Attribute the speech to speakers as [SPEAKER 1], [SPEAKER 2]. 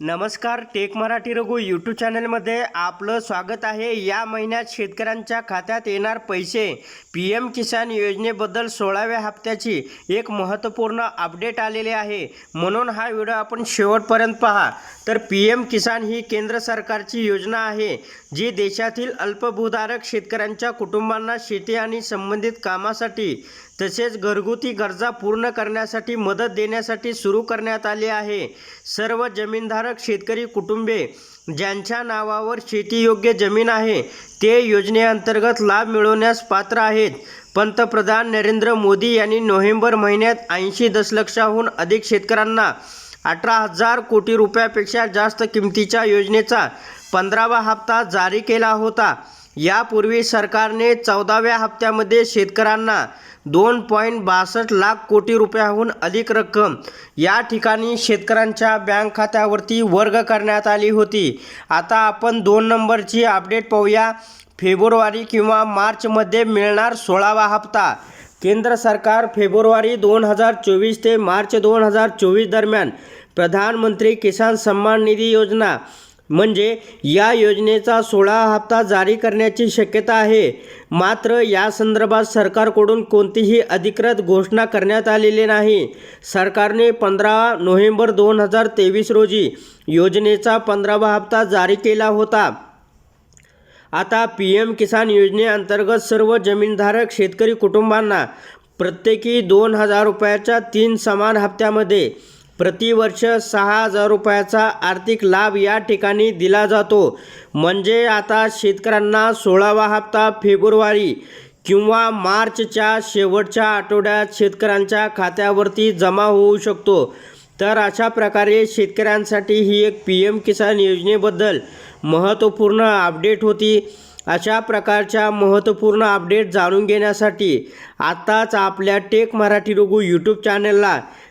[SPEAKER 1] नमस्कार take Marathi Raghu YouTube चॅनलमध्ये आपलं स्वागत आहे. या महिन्यात शेतकऱ्यांच्या खात्यात येणार पैसे पी एम किसान योजनेबद्दल सोळाव्या हप्त्याची एक महत्त्वपूर्ण अपडेट आलेले आहे. म्हणून हा व्हिडिओ आपण शेवटपर्यंत पहा. तर पी एम किसान ही केंद्र सरकारची योजना आहे जी देशातील अल्पभूधारक शेतकऱ्यांच्या कुटुंबांना शेती आणि संबंधित कामासाठी तसेच घरगुती गरजा पूर्ण करण्यासाठी मदत देण्यासाठी सुरू करण्यात आली आहे. सर्व जमीनदार जमीनधारक शेतकरी कुटुंबे ज्यांच्या नावावर शेतीयोग्य जमीन आहे ते योजनेअंतर्गत लाभ मिळवण्यास पात्र आहेत. पंतप्रधान नरेंद्र मोदी यांनी नोव्हेंबर महिन्यात ऐंशी दशलक्षाहून अधिक शेतकऱ्यांना अठरा हजार कोटी रुपयापेक्षा जास्त किमतीच्या योजनेचा पंधरावा हप्ता जारी केला होता. यापूर्वी सरकारने चौदाव्या हप्त्यामध्ये शेतकऱ्यांना दोन पॉईंट बासष्ट लाख कोटी रुपयाहून अधिक रक्कम या ठिकाणी शेतकऱ्यांच्या बँक खात्यावरती वर्ग करण्यात आली होती. आता आपण दोन नंबरची अपडेट पाहूया. फेब्रुवारी किंवा मार्चमध्ये मिळणार सोळावा हप्ता. केंद्र सरकार फेब्रुवारी दोन हजार चोवीस ते मार्च दोन हजार चोवीस दरम्यान प्रधानमंत्री किसान सन्मान निधी योजना म्हणजे या योजनेचा सोळा हप्ता जारी करण्याची शक्यता आहे. मात्र या संदर्भात सरकारकडून कोणतीही अधिकृत घोषणा करण्यात आलेली नाही. सरकारने पंधरा नोव्हेंबर दोन हजार तेवीस रोजी योजनेचा पंधरावा हप्ता जारी केला होता. आता पी एम किसान योजनेअंतर्गत सर्व जमीनधारक शेतकरी कुटुंबांना प्रत्येकी दोन हजार रुपयाच्या तीन समान हप्त्यामध्ये प्रतिवर्ष सहा हजार रुपयाचा आर्थिक लाभ या ठिकाणी दिला जातो. म्हणजे आता शेतकऱ्यांना सोळावा हप्ता फेब्रुवारी किंवा मार्चच्या शेवटच्या आठवड्यात शेतकऱ्यांच्या खात्यावरती जमा होऊ शकतो. तर अशा प्रकारे शेतकऱ्यांसाठी ही एक पी एम किसान योजनेबद्दल महत्त्वपूर्ण अपडेट होती. अशा प्रकारच्या महत्त्वपूर्ण अपडेट जाणून घेण्यासाठी आत्ताच आपल्या टेक मराठी रघु यूट्यूब चॅनलला